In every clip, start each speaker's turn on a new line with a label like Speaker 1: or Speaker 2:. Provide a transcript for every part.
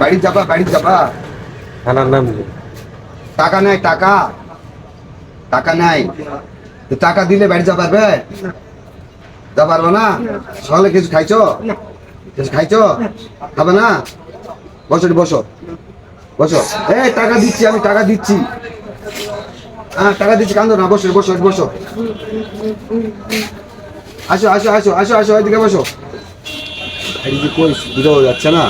Speaker 1: বাড়ি যাবা বাড়ি যাবা
Speaker 2: থানার নাম
Speaker 1: টাকা নাই টাকা। টাকা নাই। তো টাকা দিলে বাড়ি যা পারবে? যা পারবে না? সকালে কিছু খাইছো? কিছু খাইছো? খাবে না? বসো বসো। বসো। এই টাকা দিচ্ছি আমি টাকা দিচ্ছি। হ্যাঁ টাকা দিচ্ছি কান্দো না বসো বসো বসো। আসো আসো আসো আসো আসো ওইদিকে বসো। বাড়ি কই বুঝা যাচ্ছে না।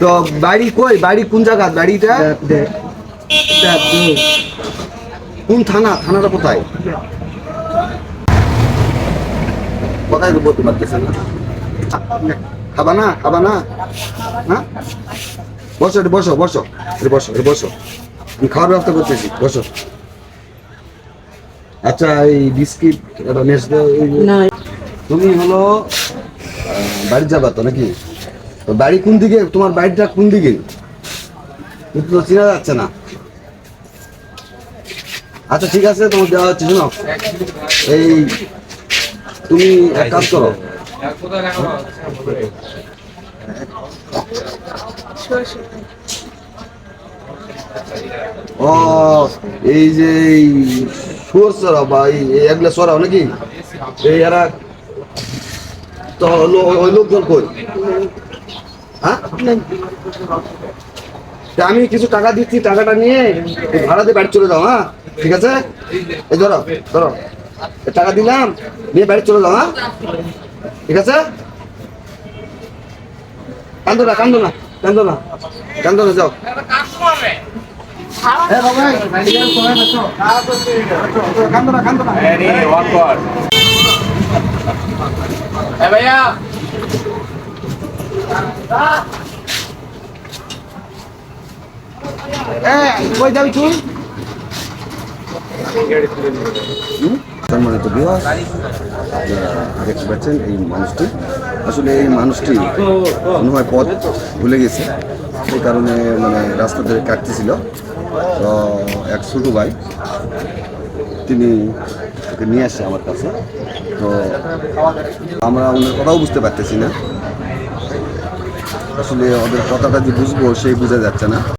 Speaker 1: তো বাড়ি কই বাড়ি কোন জায়গা বাড়িটা? কোন থানা থানাটা কোথায়? কোথায় বলতে পারতেছে না? খাবা না খাবা না? হ্যাঁ? বসো বসো বসো। বসো বসো। আমি খাওয়ার ব্যবস্থা করতেছি বসো। আচ্ছা এই বিস্কিট এটা নেস তুমি হলো বাড়ি যাবা তো নাকি? তো বাড়ি কোন দিকে? তোমার বাড়িটা কোন দিকে? কিন্তু তো চেনা যাচ্ছে না। আচ্ছা ঠিক আছে তোমার দেওয়া হচ্ছে শোনো। এই তুমি এক কাজ করো। ও, এই যে এই শুয়োর সরাও নাকি? এই এরা তো ওই লোকজন কই? হ্যাঁ? আমি কিছু টাকা দিচ্ছি, টাকাটা নিয়ে ভাড়াতে বাড়ি চলে যাও হ্যাঁ? ঠিক আছে? এই ধরো ধরো। টাকা দিলাম, নিয়ে বাড়ি চলে যাও হ্যাঁ? ঠিক আছে? কান্দো না কান্দো না কান্দো না কান্দো না, যাও। এই, কই যাবি তুই? সম্মানিত বিহার দেখতে পাচ্ছেন এই মানুষটি। আসলে এই মানুষটি মনে হয় পথ ভুলে গেছে। সেই কারণে মানে রাস্তা ধরে কাটতেছিল। তো এক ছোটো ভাই, তিনি ওকে নিয়ে আসে আমার কাছে। তো আমরা ওনার কথাও বুঝতে পারতেছি না। আসলে ওদের কথাটা যে বুঝব, সেই বোঝা যাচ্ছে না।